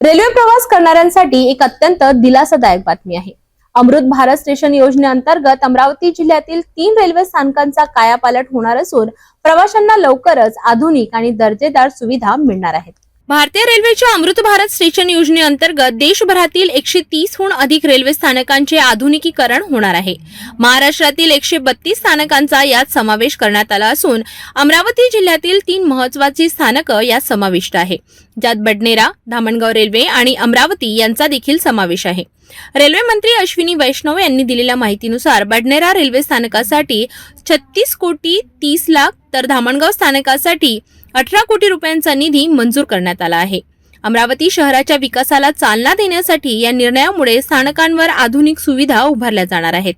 Railway प्रवास करणाऱ्यांसाठी एक अत्यंत दिलासादायक बातमी आहे. अमृत भारत स्टेशन योजनेअंतर्गत अमरावती जिल्ह्यातील तीन रेल्वे स्थानकांचा कायापालट होणार असून प्रवाशांना लवकरच आधुनिक आणि दर्जेदार सुविधा मिळणार आहेत. भारतीय रेल्वेच्या अमृत भारत स्टेशन योजनेअंतर्गत देशभरातील एकशे तीसहून अधिक रेल्वे स्थानकांचे आधुनिकीकरण होणार आहे. महाराष्ट्रातील एकशे बत्तीस स्थानकांचा यात समावेश करण्यात आला असून अमरावती जिल्ह्यातील तीन महत्वाची स्थानकं यात समाविष्ट आहे. ज्यात बडनेरा धामणगाव रेल्वे आणि अमरावती यांचा देखील समावेश आहे. रेल्वे मंत्री अश्विनी वैष्णव यांनी दिलेल्या माहितीनुसार बडनेरा रेल्वे स्थानकासाठी छत्तीस कोटी तीस लाख तर धामणगाव स्थानकासाठी अठरा कोटी रुपयांचा निधी मंजूर करण्यात आला आहे. अमरावती शहराच्या विकासाला चालना देण्यासाठी या निर्णयामुळे स्थानकांवर आधुनिक सुविधा उभारल्या जाणार आहेत.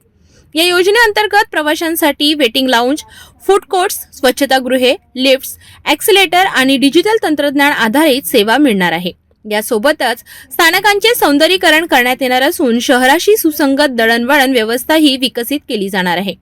या योजनेअंतर्गत प्रवाशांसाठी वेटिंग लाऊंज फूड कोर्ट्स स्वच्छतागृहे लिफ्ट्स ॲक्सिलेटर आणि डिजिटल तंत्रज्ञान आधारित सेवा मिळणार आहे. यासोबतच स्थानकांचे सौंदर्यीकरण करण्यात येणार असून शहराशी सुसंगत दळणवळण व्यवस्थाही विकसित केली जाणार आहे.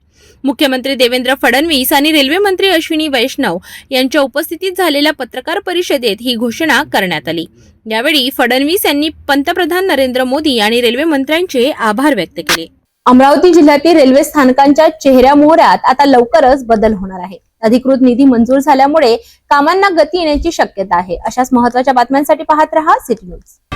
मुख्यमंत्री देवेंद्र फडणवीस आणि रेल्वे मंत्री अश्विनी वैष्णव यांच्या उपस्थितीत झालेल्या पत्रकार परिषदेत ही घोषणा करण्यात आली. यावेळी फडणवीस यांनी पंतप्रधान नरेंद्र मोदी आणि रेल्वे मंत्र्यांचे आभार व्यक्त केले. अमरावती जिल्ह्यातील रेल्वे स्थानकांच्या चेहऱ्या मोहऱ्यात आता लवकरच बदल होणार आहे. अधिकृत निधी मंजूर झाल्यामुळे कामांना गती येण्याची शक्यता आहे. अशाच महत्त्वाच्या बातम्यांसाठी पाहत रहा सिटी न्यूज.